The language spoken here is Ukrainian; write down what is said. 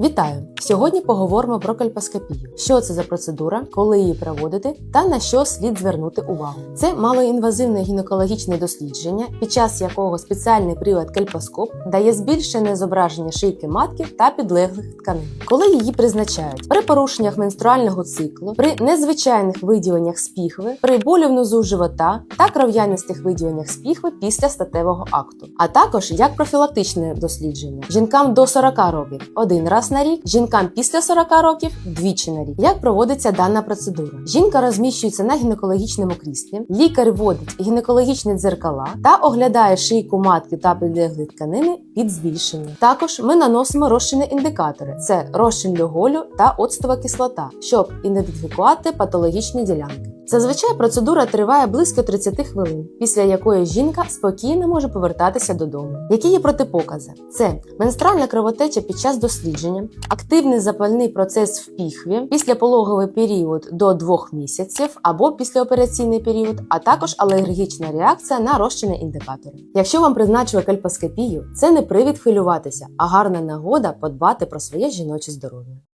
Вітаю! Сьогодні поговоримо про кальпоскопію. Що це за процедура, коли її проводити та на що слід звернути увагу. Це малоінвазивне гінекологічне дослідження, під час якого спеціальний прилад кальпоскоп дає збільшене зображення шийки матки та підлеглих тканин. Коли її призначають при порушеннях менструального циклу, при незвичайних виділеннях з піхви, при болю внизу живота та кров'янистих виділеннях з піхви після статевого акту, а також як профілактичне дослідження жінкам до 40 років один раз на рік, жінкам після 40 років двічі на рік. Як проводиться дана процедура? Жінка розміщується на гінекологічному кріслі, лікар вводить гінекологічні дзеркала та оглядає шийку матки та підлеглі тканини під збільшенням. Також ми наносимо розчини індикатори: це розчин льоголю та оцтова кислота, щоб ідентифікувати патологічні ділянки. Зазвичай процедура триває близько 30 хвилин, після якої жінка спокійно може повертатися додому. Які є протипокази? Це менструальна кровотеча під час дослідження, активний запальний процес в піхві, післяпологовий період до 2 місяців або післяопераційний період, а також алергічна реакція на розчини індикатори. Якщо вам призначили кальпоскопію, це не привід хвилюватися, а гарна нагода подбати про своє жіноче здоров'я.